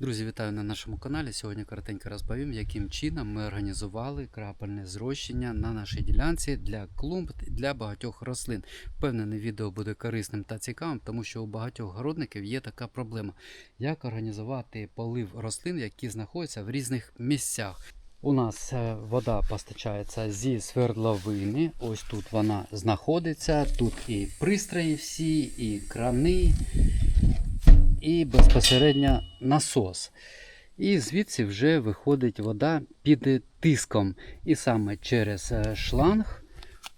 Друзі, вітаю на нашому каналі. Сьогодні коротенько розповім, яким чином ми організували крапельне зрощення на нашій ділянці для клумб для багатьох рослин. Впевнений, відео буде корисним та цікавим, тому що у багатьох городників є така проблема: як організувати полив рослин, які знаходяться в різних місцях. У нас е, вода постачається зі свердловини. Ось тут вона знаходиться. Тут і пристрої всі, і крани, і безпосередньо насос. І звідси вже виходить вода під тиском. І саме через е, шланг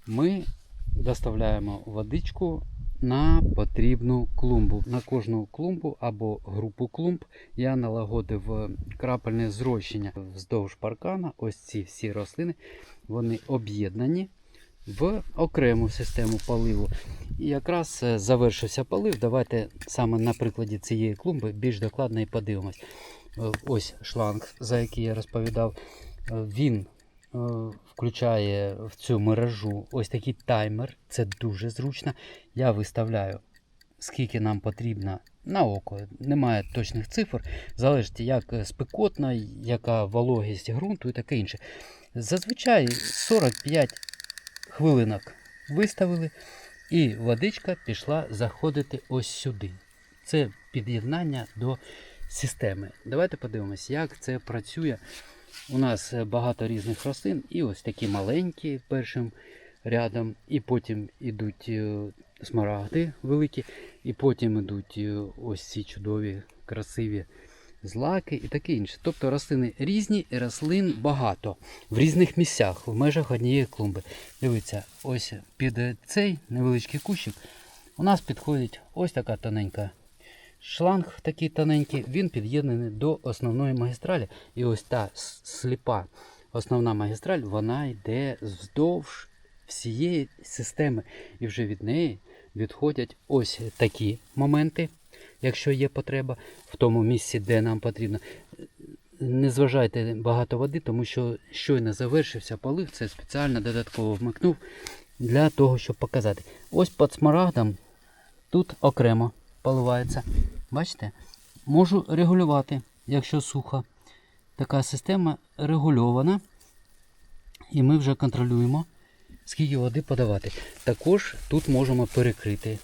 ми доставляємо водичку на потрібну клумбу. На кожну клумбу або групу клумб я налагодив е, крапельне зрощення вздовж паркана. Ось ці всі рослини вони об'єднані в окрему систему поливу. І якраз е, завершився полив. Давайте саме на прикладі цієї клумби більш докладно і подивимось. Е, Ось шланг, за який я розповідав, е, він включає в цю мережу ось такий таймер. Це дуже зручно. Я виставляю, скільки нам потрібно на око. Немає точних цифр, залежить як спекотна, яка вологість ґрунту і таке інше. Зазвичай 45 хвилинок виставили, і водичка пішла заходити ось сюди. Це під'єднання до системи. Давайте подивимось, як це працює. У нас багато різних рослин, і ось такі маленькі першим рядом, і потім йдуть е, смарагди великі, і потім йдуть е, ось ці чудові, красиві злаки і таке інше. Тобто рослини різні, і рослин багато в різних місцях, в межах однієї клумби. Дивіться, ось під цей невеличкий кущик у нас підходить ось така тоненька шланг, такий тоненький, він під'єднаний до основної магістралі. І ось та сліпа основна магістраль, вона йде вздовж всієї системи. І вже від неї відходять ось такі моменти, якщо є потреба, в тому місці, де нам потрібно. Не зважайте багато води, тому що щойно завершився полив, це спеціально додатково вмикнув для того, щоб показати. Ось під смарагдом тут окремо поливається. Бачите? Можу регулювати, якщо сухо. Така система регульована. І ми вже контролюємо, скільки води подавати. Також тут можемо перекрити.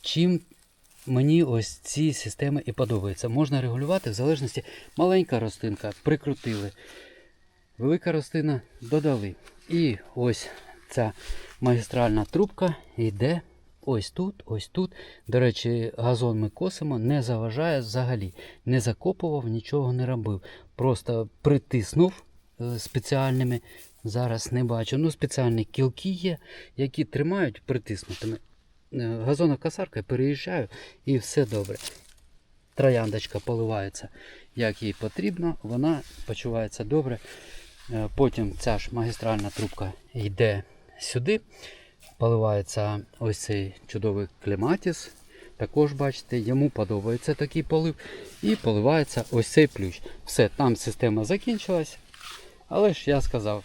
Чим мені ось ці системи і подобаються. Можна регулювати в залежності маленька рослинка, прикрутили. Велика рослина додали. І ось ця магістральна трубка йде ось тут, ось тут. До речі, газон ми косимо, не заважає взагалі. Не закопував, нічого не робив. Просто притиснув е, спеціальними. Зараз не бачу. Ну, спеціальні кілки є, які тримають притиснутими. Е, Газонокосарка переїжджаю і все добре. Трояндочка поливається як їй потрібно, вона почувається добре. Е, Потім ця ж магістральна трубка йде сюди. Поливається ось цей чудовий клематіс. Також бачите, йому подобається такий полив. І поливається ось цей плющ. Все, там система закінчилась. Але ж я сказав,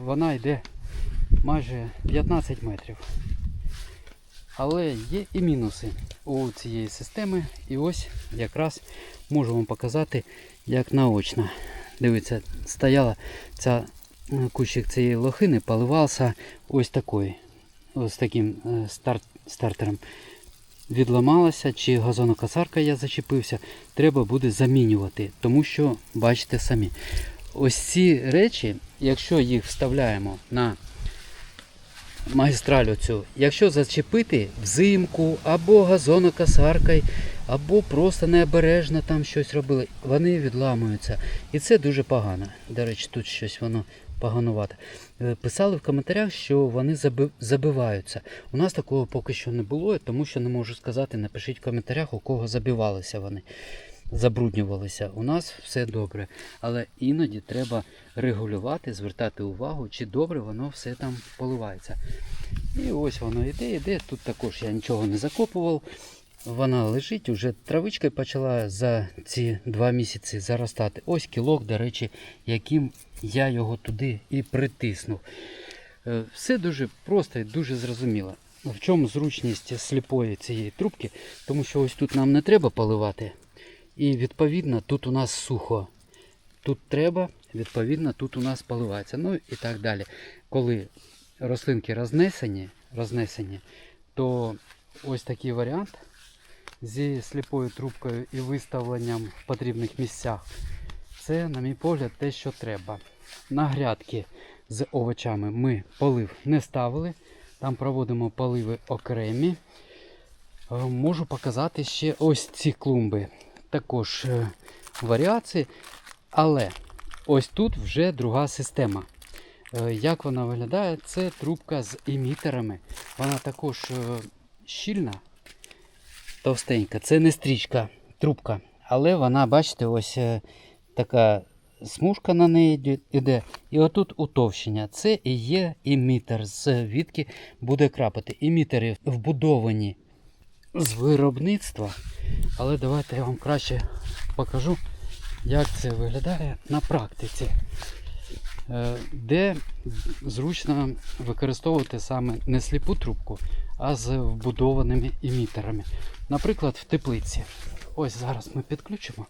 вона йде майже 15 метрів. Але є і мінуси у цієї системи. І ось якраз можу вам показати, як наочно. Дивіться, стояла ця е, кущик цієї лохини, поливався ось такою, ось таким е, старт, стартером. Відламалася, чи газонокосарка я зачепився, треба буде замінювати, тому що бачите самі. Ось ці речі, якщо їх вставляємо на магістраль оцю, якщо зачепити взимку або газонокосаркою, або просто необережно там щось робили, вони відламуються. І це дуже погано. До речі, тут щось воно поганувате. Е, Писали в коментарях, що вони заби- забиваються. У нас такого поки що не було, тому що не можу сказати. Напишіть в коментарях, у кого забивалися вони, забруднювалися. У нас все добре. Але іноді треба регулювати, звертати увагу, чи добре воно все там поливається. І ось воно йде, йде. Тут також я нічого не закопував. Вона лежить, уже травичка почала за ці два місяці заростати. Ось кілок, до речі, яким я його туди і притиснув. Е, Все дуже просто і дуже зрозуміло. В чому зручність сліпої цієї трубки? Тому що ось тут нам не треба поливати. І відповідно тут у нас сухо. Тут треба, відповідно, тут у нас поливається. Ну і так далі. Коли рослинки рознесені, рознесені то ось такий варіант зі сліпою трубкою і виставленням в потрібних місцях. Це, на мій погляд, те, що треба. На грядки з овочами ми полив не ставили. Там проводимо поливи окремі. Е, Можу показати ще ось ці клумби. Також е, варіації. Але ось тут вже друга система. Е, Як вона виглядає? Це трубка з емітерами. Вона також е, щільна, товстенька. Це не стрічка, трубка. Але вона, бачите, ось така смужка на неї йде- І отут утовщення. Це і є емітер, звідки буде крапати. Емітери вбудовані з виробництва. Але давайте я вам краще покажу, як це виглядає на практиці. Е, Де зручно використовувати саме не сліпу трубку, а з вбудованими емітерами. Наприклад, в теплиці. Ось зараз ми підключимо.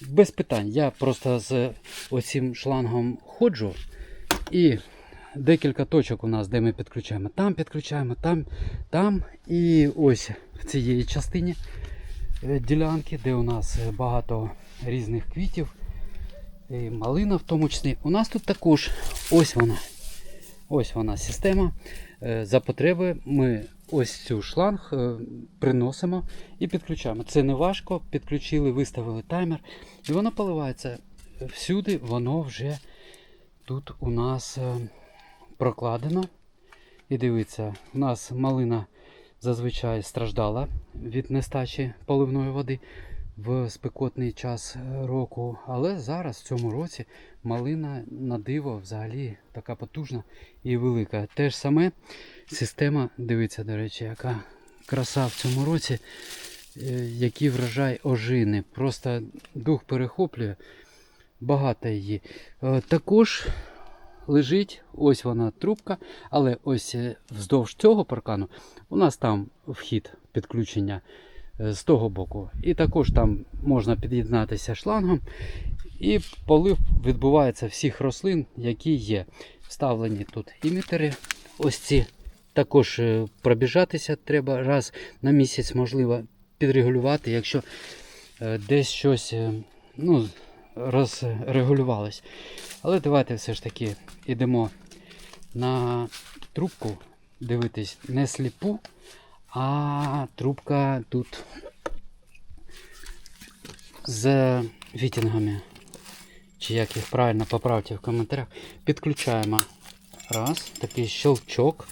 Без питань. Я просто з оцим шлангом ходжу і декілька точок у нас, де ми підключаємо. Там підключаємо, там, там. І ось в цієї частині е, ділянки, де у нас е, багато різних квітів, і малина в тому числі. У нас тут також ось вона. Ось вона система. Е, За потреби ми ось цю шланг приносимо і підключаємо. Це не важко. Підключили, виставили таймер. І воно поливається. Всюди воно вже тут у нас прокладено. І дивіться, у нас малина зазвичай страждала від нестачі поливної води в спекотний час е, року. Але зараз, в цьому році, малина на диво взагалі така потужна і велика. Те ж саме система, дивіться, до речі, яка краса в цьому році, е, який врожай ожини. Просто дух перехоплює. Багато її. Е, Також лежить ось вона трубка, але ось е, вздовж цього паркану у нас там вхід підключення е, з того боку. І також там можна під'єднатися шлангом. І полив відбувається всіх рослин, які є. Вставлені тут імітери. Ось ці. Також е, пробіжатися треба раз на місяць, можливо, підрегулювати, якщо десь щось ну, розрегулювалось. Але давайте все ж таки йдемо на трубку дивитись не сліпу, а трубка тут з вітінгами. Чи як їх правильно поправте в коментарях. Підключаємо раз, такий щелчок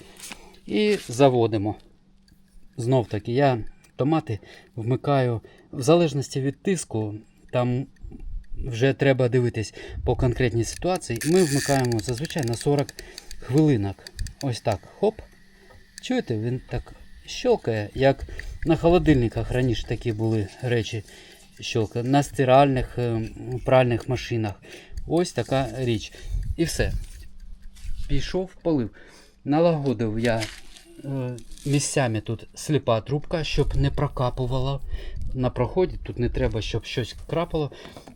і заводимо. Знов таки я томати вмикаю в залежності від тиску. Там вже треба дивитись по конкретній ситуації. Ми вмикаємо зазвичай на 40 хвилинок. Ось так. Хоп. Чуєте, він так щелкає, як на холодильниках раніше такі були речі щелкає, на стиральних е, пральних машинах. Ось така річ. І все. Пішов, полив. Налагодив я е, місцями тут сліпа трубка, щоб не прокапувало на проході. Тут не треба, щоб щось крапало.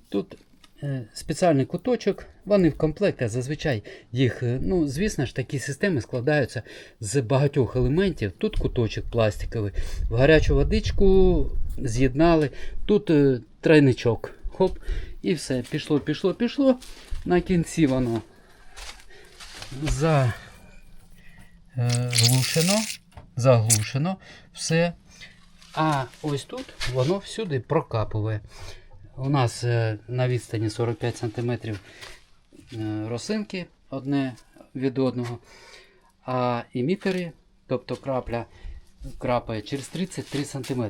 Тут е, спеціальний куточок, вони в комплекті, зазвичай їх, е, ну, звісно ж, такі системи складаються з багатьох елементів. Тут куточок пластиковий, в гарячу водичку з'єднали, тут е, тройничок. Хоп, і все, пішло, пішло, пішло. На кінці воно заглушено, заглушено, все. А ось тут воно всюди прокапує. У нас е, на відстані 45 см рослинки одне від одного, а імітери, тобто крапля, крапає через 33 см.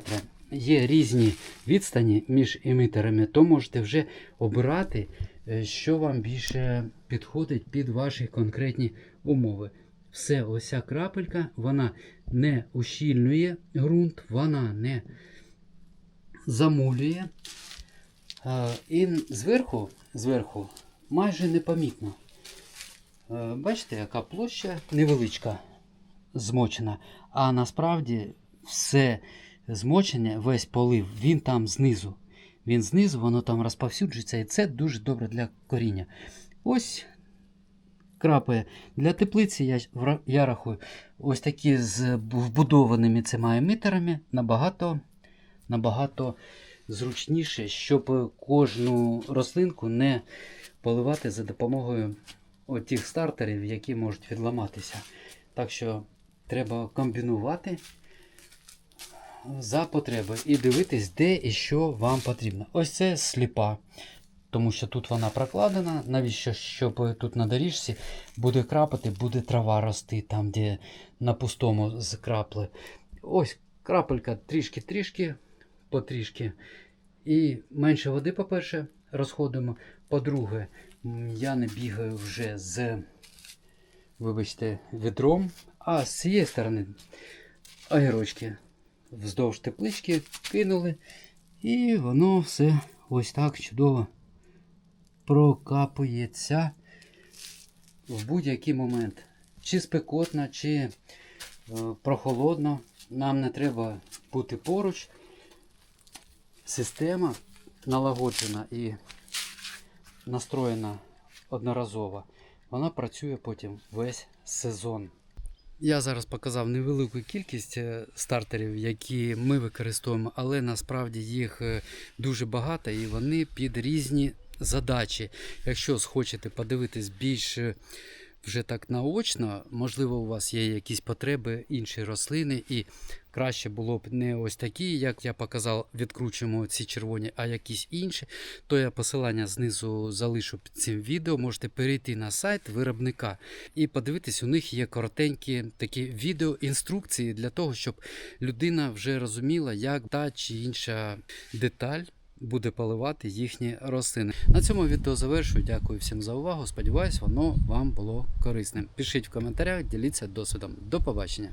Є різні відстані між емітерами, то можете вже обирати, е, що вам більше підходить під ваші конкретні умови. Все, ось ця крапелька, вона не ущільнює ґрунт, вона не замулює. І зверху, зверху майже непомітно. Бачите, яка площа невеличка змочена. А насправді все змочення, весь полив, він там знизу. він знизу, воно там розповсюджується, і це дуже добре для коріння. Ось крапає. Для теплиці я, я рахую, ось такі з вбудованими цими емітерами набагато, набагато зручніше, щоб кожну рослинку не поливати за допомогою тих стартерів, які можуть відламатися. Так що треба комбінувати за потреби і дивитись, де і що вам потрібно. Ось це сліпа, тому що тут вона прокладена. Навіщо? Щоб тут на доріжці буде крапати, буде трава рости там, де на пустому з. Ось крапелька трішки-трішки, потрішки. І менше води, по-перше, розходимо. По-друге, я не бігаю вже з, вибачте, відром, а з цієї сторони огірочки вздовж теплички кинули, і воно все ось так чудово прокапується в будь-який момент. Чи спекотно, чи е, прохолодно. Нам не треба бути поруч. Система налагоджена і настроєна одноразово. Вона працює потім весь сезон. Я зараз показав невелику кількість е, стартерів, які ми використовуємо, але насправді їх е, дуже багато і вони під різні задачі. Якщо схочете подивитись більш е, вже так наочно, можливо, у вас є якісь потреби, інші рослини, і краще було б не ось такі, як я показав, відкручуємо ці червоні, а якісь інші, то я посилання знизу залишу під цим відео. Можете перейти на сайт виробника і подивитись, у них є коротенькі такі відеоінструкції для того, щоб людина вже розуміла, як та чи інша деталь. Буде поливати їхні рослини. На цьому відео завершую. Дякую всім за увагу. Сподіваюсь, воно вам було корисним. Пишіть в коментарях, діліться досвідом. До побачення.